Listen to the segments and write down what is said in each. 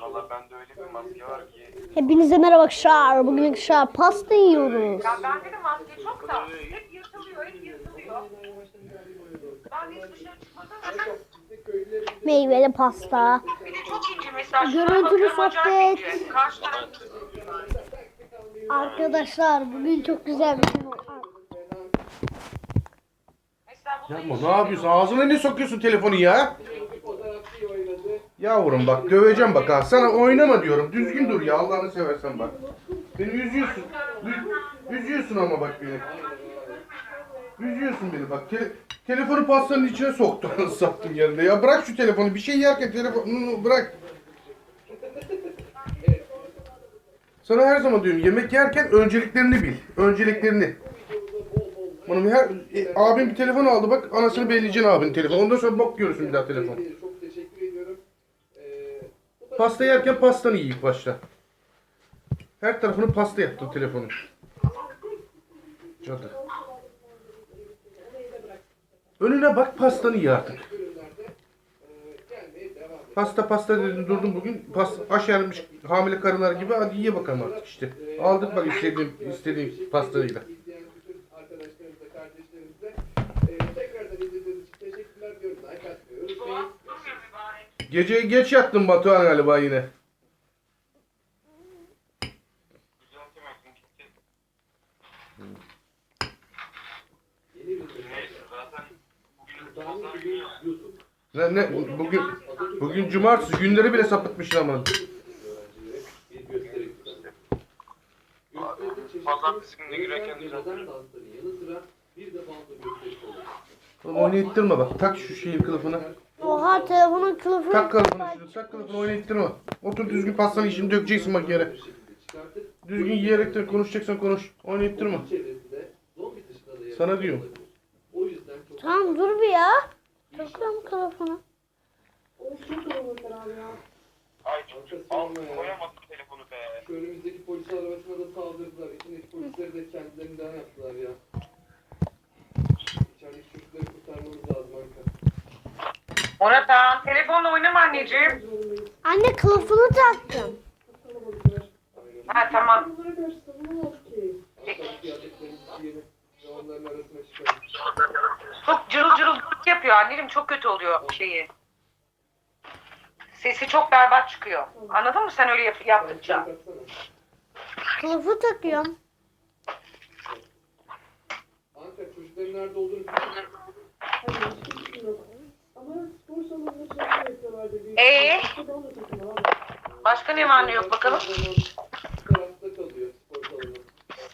Valla bende öyle bir maske var ki. Hepinize merhaba arkadaşlar. Bugün arkadaşlar pasta yiyoruz. Ya bende de maske çok da hep yırtılıyor, hep yırtılıyor. Ben hiç dışarı çıkmadım. Meyveli pasta. Bir de çok ince mesela. Şuna Görüntülü sohbet. Karşı taraf Arkadaşlar bugün çok güzel bir gün oldu. mesela bunu Yapma ne yapıyorsun? Ağzına ne sokuyorsun telefonu ya? Yavrum bak döveceğim bak ha. Sana oynama diyorum. Düzgün dur ya Allah'ını seversen bak. Beni üzüyorsun. Üz- üzüyorsun ama bak beni. Üzüyorsun beni bak. Te- telefonu pastanın içine soktu. Anasını sattım yerinde. Ya bırak şu telefonu. Bir şey yerken telefonu bırak. Sana her zaman diyorum yemek yerken önceliklerini bil. Önceliklerini. Bunun her e, abim bir telefon aldı bak anasını belleyeceksin abinin telefonu. Ondan sonra bok görürsün bir daha telefon. Çok teşekkür ediyorum. Ee, Pasta yerken pastanı yiyin başta. Her tarafını pasta yaptım telefonu. Cadı. Önüne bak pastanı ye artık. Pasta pasta dedim durdum bugün. Pasta aşermiş hamile karılar gibi hadi ye bakalım artık işte. Aldık bak istediğim istediğim pastayla. Gece geç yattın Batuhan galiba yine. Ne, ne bugün bugün cumartesi günleri bile sapıtmışlar ama. Bir gösteri kıtası. Gösteride çeşitli Pazartesi gününe girerken düzeltirim. Oğlum oynayıttırma bak. Tak şu şeyin kılıfını. Oha telefonun kılıfı. Tak kılıfını şunu. Tak kılıfını oynayıttırma. Otur düzgün pastanın işini dökeceksin bak yere. Düzgün yiyerek de konuşacaksan konuş. Oynayıttırma. Sana diyorum. olabilir. O yüzden çok Tamam dur bir ya. Takıyorum kılıfını. Ay çocuk al koyamadım telefonu be. Şu önümüzdeki polis arabasına da saldırdılar. İçindeki polisleri de kendilerinden yaptılar ya. İçerideki çocukları kurtarmamız lazım Anka. Murat Han, telefonla oynama anneciğim. Anne kılıfını taktım. Ha tamam. Çok cırıl cırıl yapıyor anneciğim. Çok kötü oluyor şeyi. Sesi çok berbat çıkıyor. Anladın mı sen öyle yap- yaptıkça? Kılıfı takıyorum. Anka çocukların nerede olduğunu Ee, başka ne var ne yok bakalım.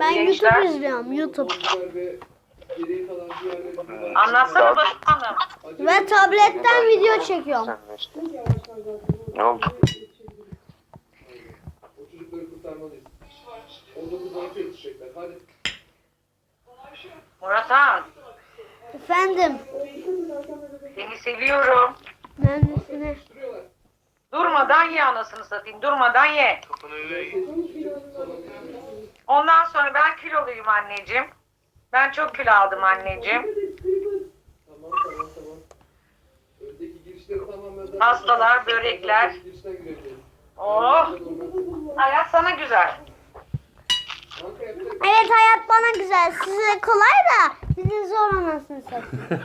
Ben Gençler. YouTube izliyorum YouTube. Anlatsana başkanım. Ve tabletten video çekiyorum. Ne oldu? O çocukları kurtarmalıyız. 19 Mart'a yetişecekler. Hadi. Murat Han, Efendim. seni seviyorum. Neredesine? Duruyorlar. Durmadan ye anasını satayım. Durmadan ye. Ondan sonra ben kiloluyum anneciğim. Ben çok kilo aldım anneciğim. Pastalar, börekler. Oh, hayat sana güzel. Evet hayat bana güzel. Size kolay da size zor anasını satayım.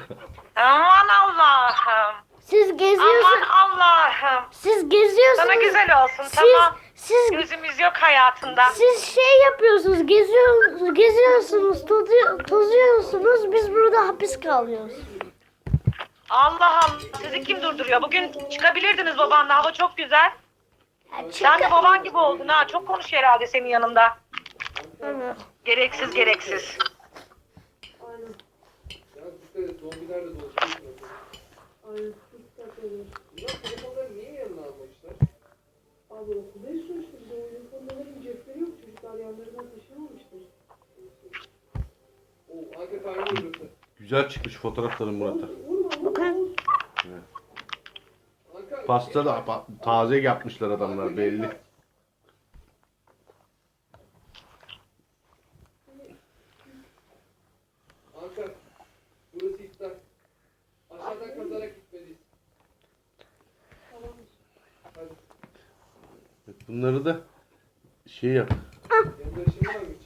Aman Allah'ım. Siz Aman geziyorsunuz. Allah'ım. Siz geziyorsunuz. Sana güzel olsun Siz, tamam. siz Gözümüz yok hayatında. Siz şey yapıyorsunuz, geziyor, geziyorsunuz, tozu, tozuyorsunuz. Biz burada hapis kalıyoruz. Allah Allah. Sizi kim durduruyor? Bugün çıkabilirdiniz babanla. Hava çok güzel. Ya Sen de baban gibi oldun ha. Çok konuşuyor herhalde senin yanında. Evet. Gereksiz gereksiz. Ya dikkat et. Zombilerle dolaşıyorsun. Aynen. Bunlar telefonları niye yanına almışlar? Oo, Anka karnı burası. Güzel çıkmış fotoğrafların Murat'a. Bakın. Pasta da pa- taze yapmışlar adamlar belli. Şey yap.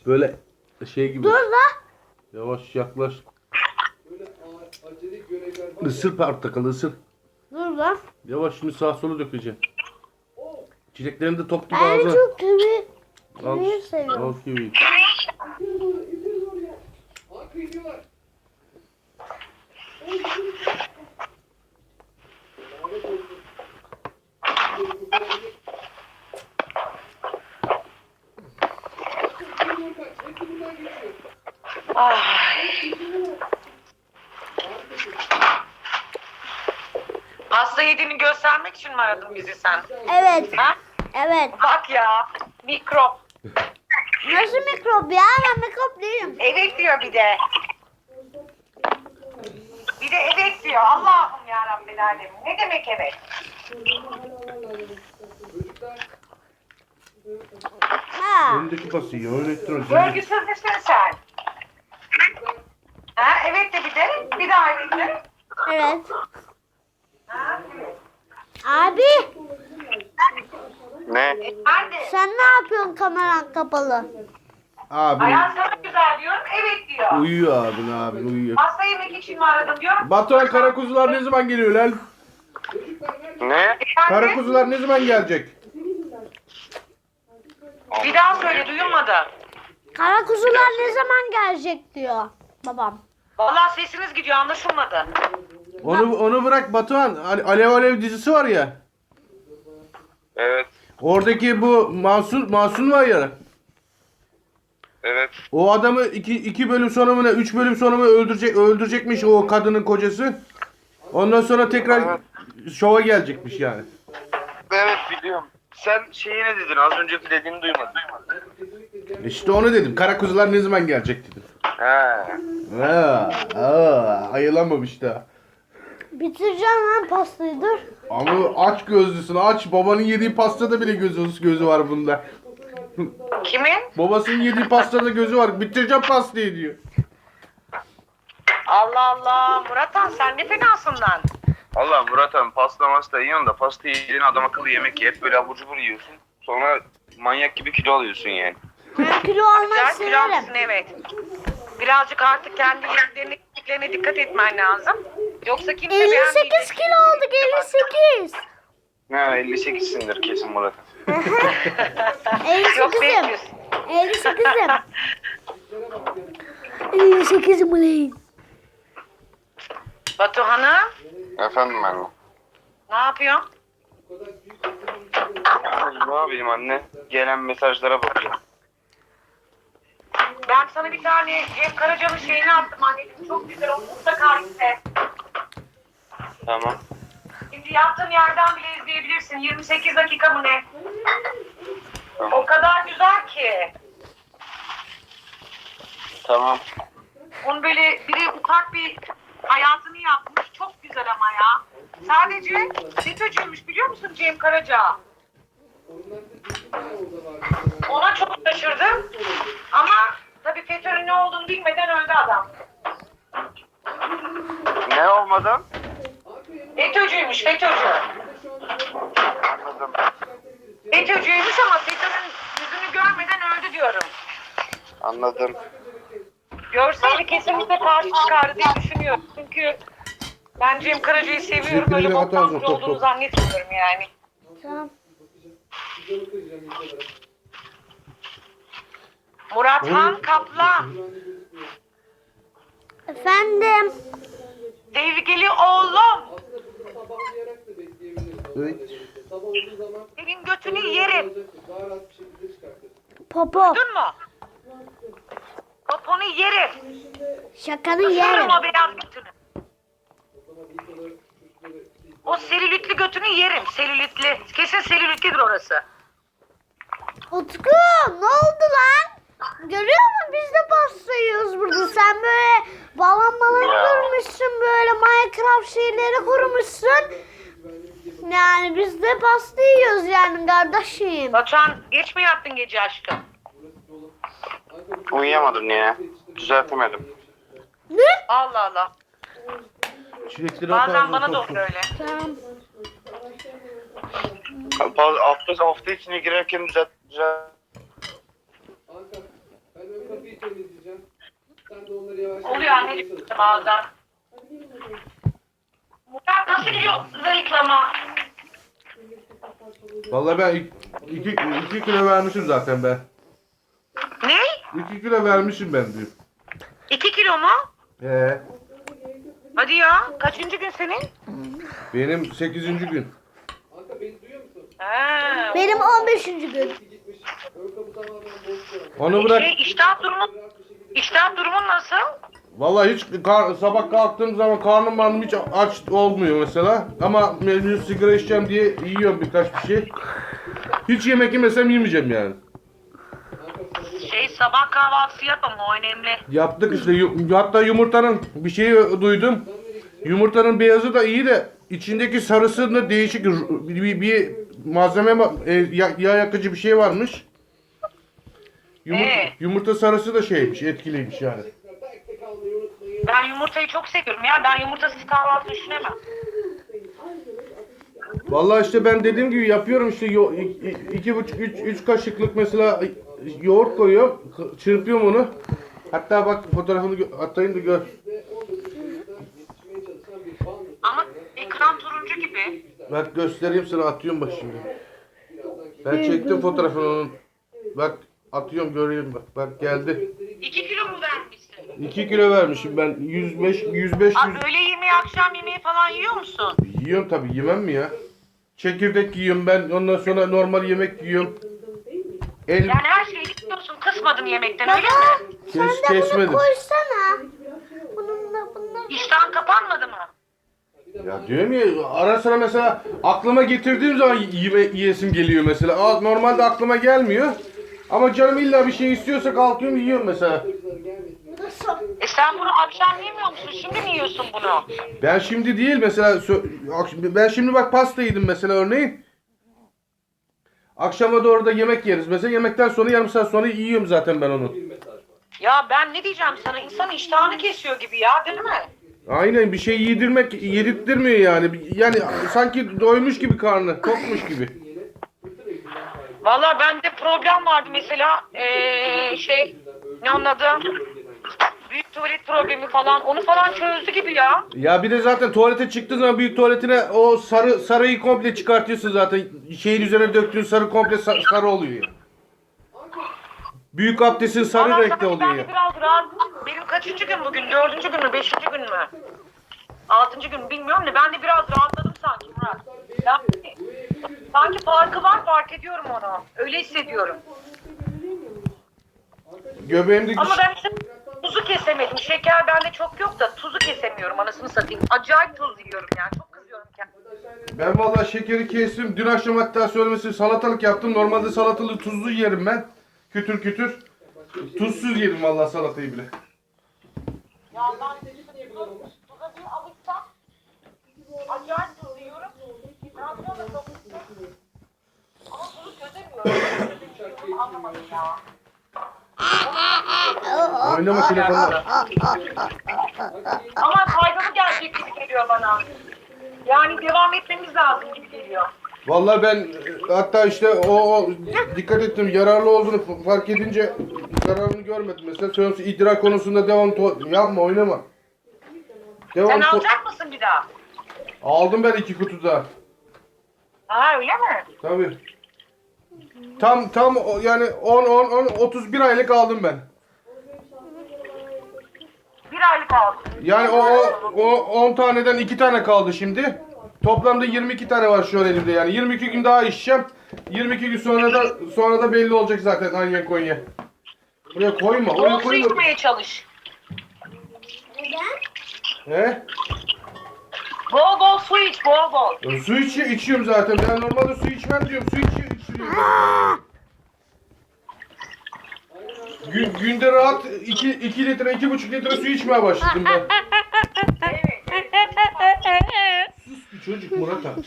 Böyle şey gibi. Dur la. Yavaş yaklaş. Isır portakalı ısır. Dur la. Yavaş şimdi sağa sola dökeceksin. Çileklerini de top gibi En ağzına. çok kivi. Al, kiviyi seviyorum. al kivi. İttir doğru, ittir doğru ya. Aa kıyıyorlar. Oy, ittir. Lanet olsun. İttir, bu kadar değil. İttir, dur bak, hepsi buradan geçiyor. Pasta yediğini göstermek için mi aradın bizi sen? Evet. Ha? Evet. Bak ya. Mikrop. Nasıl mikrop ya? Ben mikrop değilim. Evet diyor bir de. Bir de evet diyor. Allah'ım ya Rabbil Alemin. Ne demek evet? Ha. Önündeki pası yiyor. Öğrettin hocam. Görgüsüz müsün sen? Evet de bir de. Bir daha evet de. Evet. Abi Ne? Nerede? sen ne yapıyorsun kameran kapalı? Abi Ayağın sana güzel diyorum. Evet diyor. uyuyor abin abin uyuyor. Pasta yemek için mi aradın diyorum. Batuhan karakuzular ne zaman geliyor lan? Ne? Karakuzular ne zaman gelecek? Bir daha söyle duyulmadı. Kara kuzular ne zaman gelecek diyor babam. Vallahi sesiniz gidiyor anlaşılmadı. Onu onu bırak Batuhan. Ale- Alev Alev dizisi var ya. Evet. Oradaki bu Masun Masun var ya. Evet. O adamı iki, iki bölüm sonra mı ne, üç bölüm sonra mı öldürecek öldürecekmiş o kadının kocası. Ondan sonra tekrar şova gelecekmiş yani. Evet biliyorum. Sen şeyi ne dedin? Az önceki dediğini duymadım. İşte onu dedim. Karakuzular ne zaman gelecek dedim. He. Ha, ha, ayılamamış da. Bitireceğim lan pastayı dur. Ama aç gözlüsün aç. Babanın yediği pastada bile gözü, gözü var bunda. Kimin? Babasının yediği pastada gözü var. Bitireceğim pastayı diyor. Allah Allah. Muratan sen ne fenasın lan. Allah Murat abi pasta masta yiyorsun da pasta yediğin adam akıllı yemek ye. Hep böyle abur cubur yiyorsun. Sonra manyak gibi kilo alıyorsun yani. Ben kilo almayı Güzel kilo almışsın severim. evet. Birazcık artık kendi yediklerine yediklerine dikkat etmen lazım. Yoksa kimse 58 beğenmeyecek. kilo olduk 58. Ha 58'sindir kesin Murat. Yok 58'im. 500. 58'im. 58'im ulan. Batu Hanım Efendim anne. ne yapıyorsun? ne yapayım anne? Gelen mesajlara bakıyorum. Ben sana bir tane Cem Karaca'nın şeyini attım anneciğim. Çok güzel o mutlaka izle. Tamam. Şimdi yattığın yerden bile izleyebilirsin. 28 dakika mı ne? Tamam. O kadar güzel ki. Tamam. Onun böyle biri ufak bir hayatını yapmış. Çok güzel ama ya. Sadece FETÖ'cüymüş biliyor musun Cem Karaca? Ona çok şaşırdım. Ama tabii FETÖ'nün ne olduğunu bilmeden öldü adam. Ne olmadı? FETÖ'cüymüş FETÖ'cü. Anladım. FETÖ'cüymüş ama FETÖ'nün yüzünü görmeden öldü diyorum. Anladım. Görseydi kesinlikle karşı çıkardı diye düşünüyorum. Çünkü ben Cem Karaca'yı seviyorum. Öyle boktan biri olduğunu zannetmiyorum yani. Tamam. Murat Han Kaplan. Efendim. Sevgili oğlum. Evet. Sabah olduğu zaman Senin götünü yerim. Popo. Duydun mu? Poponu yerim. Şakanı Isırırım yerim. o beyaz götünü. O selülitli götünü yerim. Selülitli. Kesin selülitlidir orası. Utku ne oldu lan? Görüyor musun biz de pasta yiyoruz burada. Sen böyle balon balon kurmuşsun böyle Minecraft şeyleri kurmuşsun. Yani biz de pasta yiyoruz yani kardeşim. Batuhan geç mi yattın gece aşkım? Uyuyamadım ya. Düzeltemedim. Ne? Allah Allah. Çilekleri Bazen bana da oluyor öyle. Tamam. Hafta, hafta içine girerken düzelt, düzelt. Anka ben ön kapıyı temizleyeceğim. Sen de onları yavaş Oluyor anneciğim bazen. Murat nasıl gidiyor zayıflama? Vallahi ben ik- iki, iki kilo vermişim zaten ben. Ne? İki kilo vermişim ben diyor. İki kilo mu? Ee, Hadi ya. Kaçıncı gün senin? benim 8. gün. Anka beni duyuyor musun? Ha. Benim 15. gün. Onu bırak. Şey, iştah durumun, iştah durumun nasıl? Vallahi hiç kar- sabah kalktığım zaman karnım varım hiç aç olmuyor mesela. Ama mecbur sigara içeceğim diye yiyorum birkaç bir şey. Hiç yemek yemesem yemeyeceğim yani. Şey sabah kahvaltısı yap ama o önemli. Yaptık işte hatta yumurtanın bir şeyi duydum. Yumurtanın beyazı da iyi de içindeki sarısında değişik r- bir, bir malzeme e, ya- yağ yakıcı bir şey varmış. Yumurta, Ee? yumurta sarısı da şeymiş, etkiliymiş yani. Ben yumurtayı çok seviyorum ya. Ben yumurtasız kahvaltı düşünemem. Vallahi işte ben dediğim gibi yapıyorum işte yo, i- i- iki buçuk üç, üç kaşıklık mesela yoğurt koyuyorum, k- çırpıyorum onu. Hatta bak fotoğrafını gö- atayım da gör. Ve 19 Mayıs'ta yetişmeye çalışan bir band. Ama ekran turuncu gibi. Bak göstereyim sana atıyorum bak şimdi. Ben çektim fotoğrafını onun. Bak atıyorum göreyim bak. Bak geldi. İki kilo mu vermişsin? 2 kilo vermişim ben. 105 105 Abi öğle yemeği, akşam yemeği falan yiyor musun? 100 yiyorum tabii yemem mi ya? Çekirdek yiyorum ben. Ondan sonra normal yemek yiyorum. El Yani her şeyi yiyorsun, kısmadın yemekten öyle mi? Sen kes, de bunu kesmedim. koysana. Bununla bununla. İştahın kapanmadı mı? Ya diyorum ya ara sıra mesela aklıma getirdiğim zaman yeme, yiyesim geliyor mesela. Aa, Normalde aklıma gelmiyor. Ama canım illa bir şey istiyorsa kalkıyorum yiyorum mesela. E sen bunu akşam yemiyor musun? Şimdi mi yiyorsun bunu? Ben şimdi değil mesela ben şimdi bak pasta yedim mesela örneğin. Akşama doğru da yemek yeriz. Mesela yemekten sonra yarım saat sonra yiyorum zaten ben onu. Ya ben ne diyeceğim sana? İnsan iştahını kesiyor gibi ya değil mi? Aynen bir şey yedirmek yedirttirmiyor yani. Yani sanki doymuş gibi karnı, tokmuş gibi. Valla bende problem vardı mesela. Ee, şey ne onun adı? Büyük tuvalet problemi falan. Onu falan çözdü gibi ya. Ya bir de zaten tuvalete çıktığın zaman büyük tuvaletine o sarı sarıyı komple çıkartıyorsun zaten. Şeyin üzerine döktüğün sarı komple sa- sarı oluyor. ya. Büyük abdestin sarı renkte sanki oluyor ya. biraz rahat. Benim kaçıncı gün bugün? Dördüncü gün mü? Beşinci gün mü? Altıncı gün mü bilmiyorum da ben de biraz rahatladım sanki Murat. Yani, sanki farkı var fark ediyorum onu. Öyle hissediyorum. Göbeğimdeki Ama ben işte tuzu kesemedim. Şeker bende çok yok da tuzu kesemiyorum anasını satayım. Acayip tuz yiyorum yani. Çok kızıyorum kendime. Ben vallahi şekeri kestim. Dün akşam hatta söylemesi salatalık yaptım. Normalde salatalığı tuzlu yerim ben. Kütür kütür. Tuzsuz yedim vallahi salatayı bile. Ya ben tuza bir alışsam acayip tuz yiyorum. Ne yapıyorum da çok Ama tuzu çözemiyorum. Anlamadım ya. Oynama telefonla. Ama faydalı gelecek gibi geliyor bana. Yani devam etmemiz lazım gibi geliyor. Vallahi ben hatta işte o, o dikkat ettim yararlı olduğunu fark edince zararını görmedim. Mesela söylüyorsun idrar konusunda devam to- yapma oynama. Devam Sen alacak mısın bir daha? Aldım ben iki kutu daha. Ha öyle mi? Tabii. Tam tam yani 10 10 10 31 aylık aldım ben. Bir aylık aldım. Yani o o, o 10 taneden 2 tane kaldı şimdi. Toplamda 22 tane var şu an elimde yani. 22 gün daha içeceğim. 22 gün sonra da sonra da belli olacak zaten hangi Konya. Buraya koyma. Oraya Bol su koyma. içmeye çalış. He? Bol bol su iç bol bol. Ya su içi içiyorum zaten. Ben normalde su içmem diyorum. Su içi içiyorum. Gün, günde rahat 2 2 litre 2,5 litre su içmeye başladım ben. Bir çocuk Murat abi.